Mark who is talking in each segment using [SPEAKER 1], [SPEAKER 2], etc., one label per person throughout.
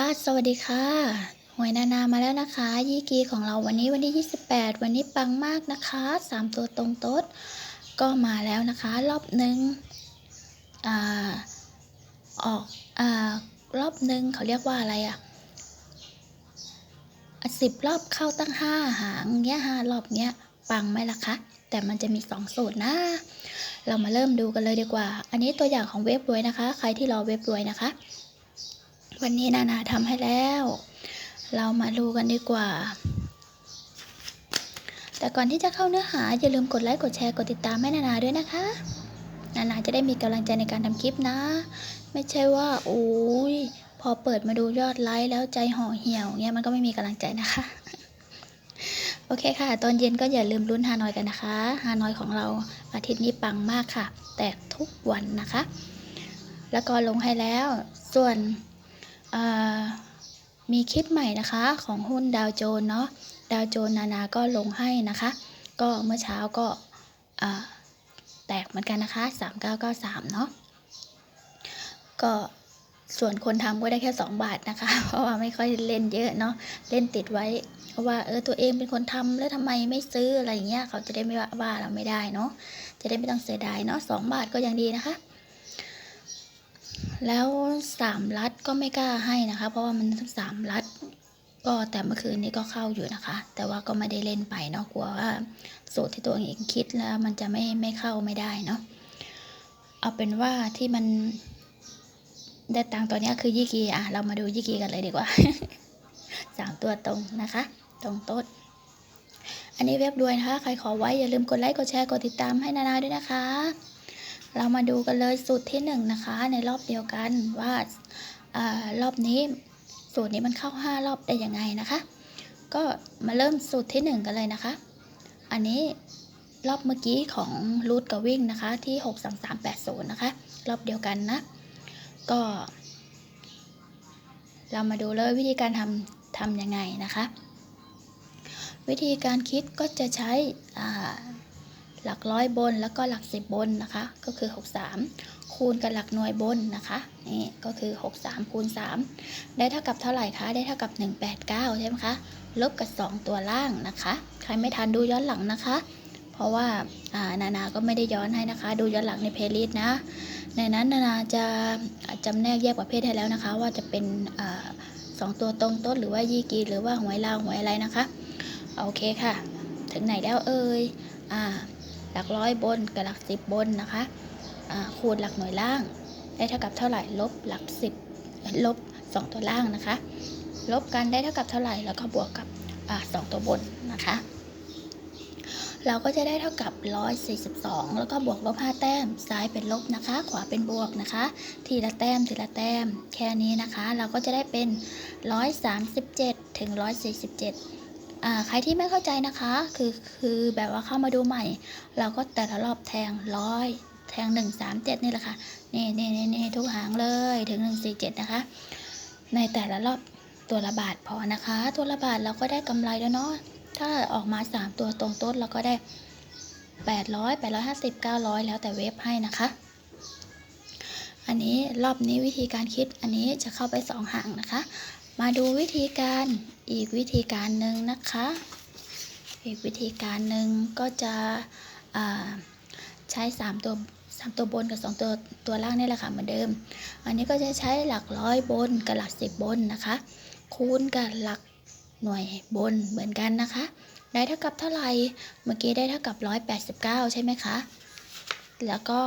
[SPEAKER 1] ค่ะ สวัสดีค่ะ หวยนานามาแล้วนะคะ ยี่กีของเราวันนี้วันที่ 28 วันนี้ปังมากนะคะ 3 ตัวตรงโต๊ดก็มาแล้วนะคะ รอบหนึ่งอ่าออกอ่ารอบหนึ่งเขาเรียกว่าอะไรอะสิบรอบเข้าตั้งห้าหางเงี้ยห้ารอบเงี้ยปังไหมล่ะคะ แต่มันจะมีสองสูตรนะ เรามาเริ่มดูกันเลยดีกว่า อันนี้ตัวอย่างของเว็บรวยนะคะ ใครที่รอเว็บรวยนะคะ วันนี้นานาทำให้แล้ว เรามาดูกันดีกว่า แต่ก่อนที่จะเข้าเนื้อหา อย่าลืมกดไลค์กดแชร์กดติดตามให้นานาด้วยนะคะ นานาจะได้มีกำลังใจในการทำคลิปนะ ไม่ใช่ว่าโอ้ยพอเปิดมาดูยอดไลค์แล้วใจห่อเหี่ยวเงี้ยมันก็ไม่มีกำลังใจนะคะ โอเคค่ะ ตอนเย็นก็อย่าลืมลุ้นฮานอยกันนะคะฮานอยของเราอาทิตย์นี้ปังมากค่ะ แตกทุกวันนะคะแล้วก็ลงให้แล้ว ส่วน มีคลิปใหม่นะคะของหุ้นดาวโจนเนาะดาวโจนนานาก็ลงให้นะคะ ก็เมื่อเช้าก็แตกเหมือนกันนะคะ 3993 เนาะก็ส่วนคนทำก็ได้แค่ 2 บาทนะคะ เพราะว่าไม่ค่อยเล่นเยอะเนาะเล่นติดไว้ เพราะว่าเออตัวเองเป็นคนทำแล้วทำไมไม่ซื้ออะไรเงี้ยเขาจะได้ไม่ว่าว่าเราไม่ได้เนาะจะได้ไม่ต้องเสียดายเนาะสองบาทก็ยังดีนะคะ แล้วสามลัดก็ไม่กล้าให้นะคะ เพราะว่ามันทั้งสามลัดก็แต่เมื่อคืนนี้ก็เข้าอยู่นะคะ แต่ว่าก็ไม่ได้เล่นไปเนาะกลัวว่าสูตรที่ตัวเองคิดแล้วมันจะไม่ไม่เข้าไม่ได้เนาะเอาเป็นว่าที่มันได้ตังตัวนี้คือยี่กีอะเรามาดูยี่กีกันเลยดีกว่าสามตัวตรงนะคะ ตรงโต๊ดอันนี้เว็บด้วยนะคะ ใครขอไว้อย่าลืมกดไลค์กดแชร์กดติดตามให้นานาด้วยนะคะ เรามาดูกันเลยสูตรที่หนึ่งนะคะ ในรอบเดียวกันว่าอรอบนี้สูตรนี้มันเข้าห้ารอบได้ยังไงนะคะ ก็มาเริ่มสูตรที่หนึ่งกันเลยนะคะ อันนี้รอบเมื่อกี้ของรูทกับวิ่งนะคะที่ 6 3 3 8 0 นะคะ รอบเดียวกันนะ ก็ เรามาดูเลยวิธีการทำทำยังไงนะคะ วิธีการคิดก็จะใช้อ่า หลักร้อยบนแล้วก็หลักสิบบนนะคะ ก็คือ 63 คูณกับหลักหน่วยบนนะคะนี่ก็คือ 63 คูณ 3 ได้เท่ากับเท่าไหร่คะได้เท่ากับ 189 ใช่ไหมคะลบกับ 2 ตัวล่างนะคะ ใครไม่ทันดูย้อนหลังนะคะ เพราะว่าานานาก็ไม่ได้ย้อนให้นะคะ ดูย้อนหลังในเพลย์ลิสต์นะ ในนั้นนานาจะจำแนกแยกประเภทให้แล้วนะคะ ว่าจะเป็นอสองตัวตรงต้นหรือว่ายี่กีหรือว่าหวยลาวหวยอะไรนะคะ โอเคค่ะ ถึงไหนแล้วเอ่ยอ่า หลักร้อยบนกับหลักสิบบนนะคะคูณหลักหน่วยล่าง ได้เท่ากับเท่าไหร่ลบหลักสิบลบสองตัวล่างนะคะ ลบกันได้เท่ากับเท่าไหร่แล้วก็บวกกับสองตัวบนนะคะ เราก็จะได้เท่ากับ 142 แล้วก็บวกลบ 5 แต้ม ซ้ายเป็นลบนะคะ ขวาเป็นบวกนะคะ ทีละแต้มทีละแต้ม แค่นี้นะคะ เราก็จะได้เป็น 137 ถึง 147อ่า ใครที่ไม่เข้าใจนะคะ คือคือแบบว่าเข้ามาดูใหม่ เราก็แต่ละรอบแทงร้อยแทงหนึ่งสามเจ็ดนี่แหละค่ะนี่นี่นี่นี่ทุกหางเลยถึงหนึ่งสี่เจ็ดนะคะ ในแต่ละรอบตัวละบาทพอนะคะ ตัวละบาทเราก็ได้กำไรแล้วเนาะถ้าออกมาสามตัวตรงต้นเราก็ได้แปดร้อยแปดร้อยห้าสิบเก้าร้อยแล้วแต่เว็บให้นะคะ อันนี้รอบนี้วิธีการคิดอันนี้จะเข้าไปสองหางนะคะ มาดูวิธีการอีกวิธีการหนึ่งนะคะ อีกวิธีการหนึ่งก็จะใช้ 3 ตัว 3 ตัวบนกับ 2 ตัวตัวล่างนี่แหละค่ะเหมือนเดิม อันนี้ก็จะใช้หลักร้อยบนกับหลักสิบบนนะคะ คูณกับหลักหน่วยบนเหมือนกันนะคะ ได้เท่ากับเท่าไหร่เมื่อกี้ได้เท่ากับ 189 ใช่ไหมคะแล้วก็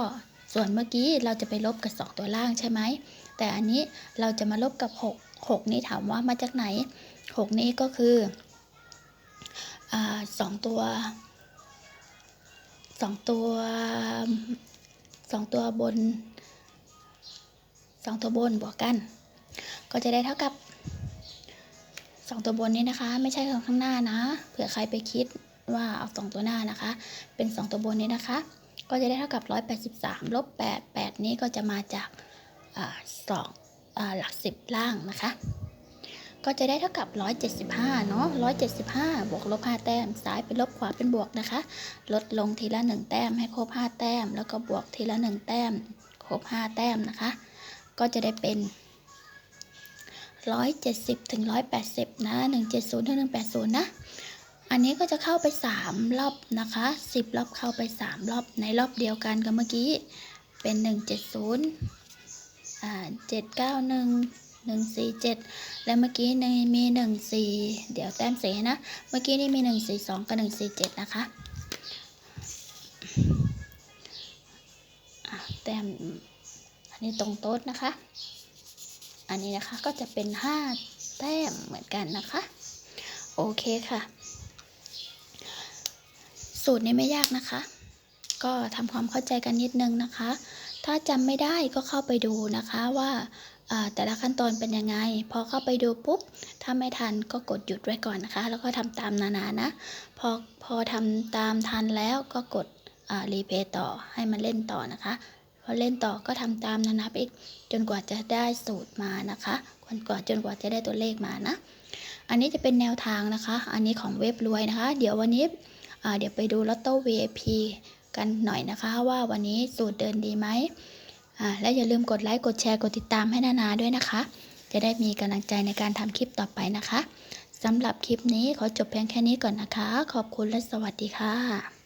[SPEAKER 1] ส่วนเมื่อกี้เราจะไปลบกับ 2 ตัวล่างใช่ไหมแต่อันนี้เราจะมาลบกับ 6 6 นี้ถามว่ามาจากไหน 6 นี้ก็คืออสองตัวสองตัวสองตัวบนสองตัวบนบวกกัน ก็จะได้เท่ากับสองตัวบนนี้นะคะ ไม่ใช่ของข้างหน้านะเผื่อใครไปคิดว่าเอาสองตัวหน้านะคะ เป็นสองตัวบนนี้นะคะ ก็จะได้เท่ากับ183ลบ8 8นี้ก็จะมาจากสอง หลักสิบล่างนะคะ ก็จะได้เท่ากับ 175 เนาะ175 บวกลบ 5 แต้ม ซ้ายเป็นลบขวาเป็นบวกนะคะ ลดลงทีละ 1 แต้มให้ครบ 5 แต้ม แล้วก็บวกทีละ 1 แต้ม ครบ 5 แต้มนะคะ ก็จะได้เป็น170ถึง180 นะ 170ถึง180 นะ อันนี้ก็จะเข้าไป 3 รอบนะคะ 10 รอบเข้าไป 3 รอบในรอบเดียวกันกับเมื่อกี้ เป็น 170 อ่า791 147และเมื่อกี้ในมี14เดี๋ยวแต้มเสียนะ เมื่อกี้นี่มี142กับ147นะคะอะแต้มอันนี้ตรงโต๊ดนะคะ อันนี้นะคะก็จะเป็น5แต้มเหมือนกันนะคะ โอเคค่ะ สูตรนี้ไม่ยากนะคะ ก็ทำความเข้าใจกันนิดนึงนะคะ ถ้าจำไม่ได้ก็เข้าไปดูนะคะว่าแต่ละขั้นตอนเป็นยังไง พอเข้าไปดูปุ๊บ ถ้าไม่ทันก็กดหยุดไว้ก่อนนะคะ แล้วก็ทำตามนานานะ พอพอทำตามทันแล้วก็กดรีเพย์ต่อให้มันเล่นต่อนะคะพอเล่นต่อก็ทำตามนานาไปอีกจนกว่าจะได้สูตรมานะคะจนกว่าจนกว่าจะได้ตัวเลขมานะ อันนี้จะเป็นแนวทางนะคะ อันนี้ของเว็บรวยนะคะ เดี๋ยววันนี้เดี๋ยวไปดูลอตโต้ VIP กันหน่อยนะคะ ว่าวันนี้สูตรเดินดีไหมอ่าและอย่าลืมกดไลค์กดแชร์กดติดตามให้นานาด้วยนะคะ จะได้มีกำลังใจในการทำคลิปต่อไปนะคะสำหรับคลิปนี้ขอจบเพียงแค่นี้ก่อนนะคะ ขอบคุณและสวัสดีค่ะ